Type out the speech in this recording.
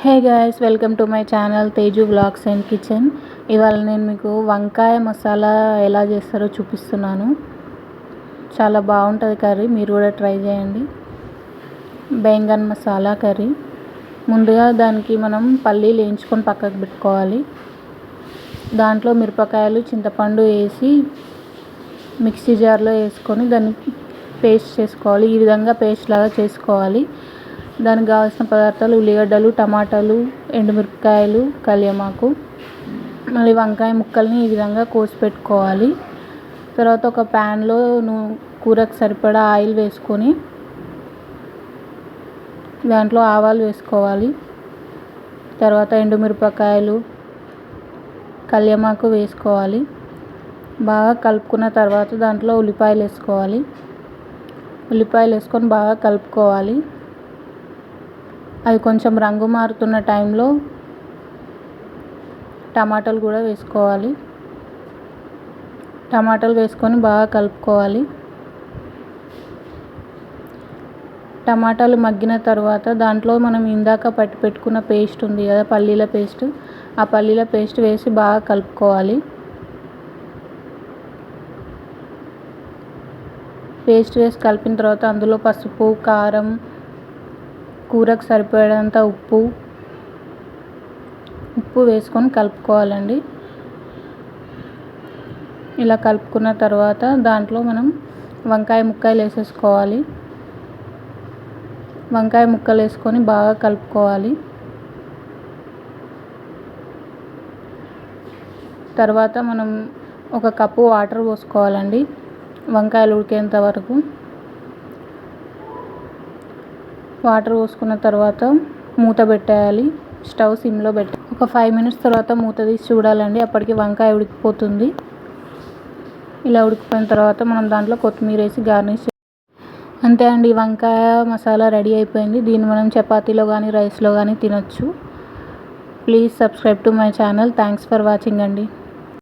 Hey guys welcome to my channel Teju blogs and kitchen. ఇవాళ నేను మీకు వంకాయ మసాలా ఎలా చేస్తారో చూపిస్తున్నాను. చాలా బాగుంటుంది కర్రీ మీరు కూడా ట్రై చేయండి. బెంగన్ మసాలా కర్రీ. ముందుగా దానికి మనం పల్లీలు వేయించుకొని పక్కకు పెట్టుకోవాలి. దాంట్లో మిరపకాయలు చింతపండు వేసి మిక్సీ జార్లో వేసుకొని దాన్ని పేస్ట్ చేసుకోవాలి. ఈ విధంగా పేస్ట్ లాగా చేసుకోవాలి. దానికి కావాల్సిన పదార్థాలు ఉల్లిగడ్డలు టమాటాలు ఎండుమిరపకాయలు కల్యమాకు మళ్ళీ వంకాయ ముక్కల్ని ఈ విధంగా కోసి పెట్టుకోవాలి. తర్వాత ఒక ప్యాన్లో కూరకు సరిపడా ఆయిల్ వేసుకొని దాంట్లో ఆవాలు వేసుకోవాలి. తర్వాత ఎండుమిరపకాయలు కల్యమాకు వేసుకోవాలి. బాగా కలుపుకున్న తర్వాత దాంట్లో ఉల్లిపాయలు వేసుకోవాలి. ఉల్లిపాయలు వేసుకొని బాగా కలుపుకోవాలి. అది కొంచెం రంగు మారుతున్న టైంలో టమాటాలు కూడా వేసుకోవాలి. టమాటాలు వేసుకొని బాగా కలుపుకోవాలి. టమాటాలు మగ్గిన తర్వాత దాంట్లో మనం ఇందాక పట్టి పెట్టుకున్న పేస్ట్ ఉంది కదా పల్లీల పేస్ట్ ఆ పల్లీల పేస్ట్ వేసి బాగా కలుపుకోవాలి. పేస్ట్ వేసి కలిపిన తర్వాత అందులో పసుపు కారం కూరకు సరిపడేంత ఉప్పు ఉప్పు వేసుకొని కలుపుకోవాలండి. ఇలా కలుపుకున్న తర్వాత దాంట్లో మనం వంకాయ ముక్కలు వేసేసుకోవాలి. వంకాయ ముక్కలు వేసుకొని బాగా కలుపుకోవాలి. తర్వాత మనం ఒక కప్పు వాటర్ పోసుకోవాలండి. వంకాయలు ఉడికేంత వరకు వాటర్ పోసుకున్న తర్వాత మూత పెట్టేయాలి. స్టవ్ సిమ్లో పెట్టి ఒక ఫైవ్ మినిట్స్ తర్వాత మూత తీసి చూడాలండి. అప్పటికి వంకాయ ఉడికిపోతుంది. ఇలా ఉడికిపోయిన తర్వాత మనం దాంట్లో కొత్తిమీర వేసి గార్నిష్ అంతే అండి. వంకాయ మసాలా రెడీ అయిపోయింది. దీన్ని మనం చపాతీలో కానీ రైస్లో కానీ తినొచ్చు. Please subscribe to my channel. Thanks for watching అండి.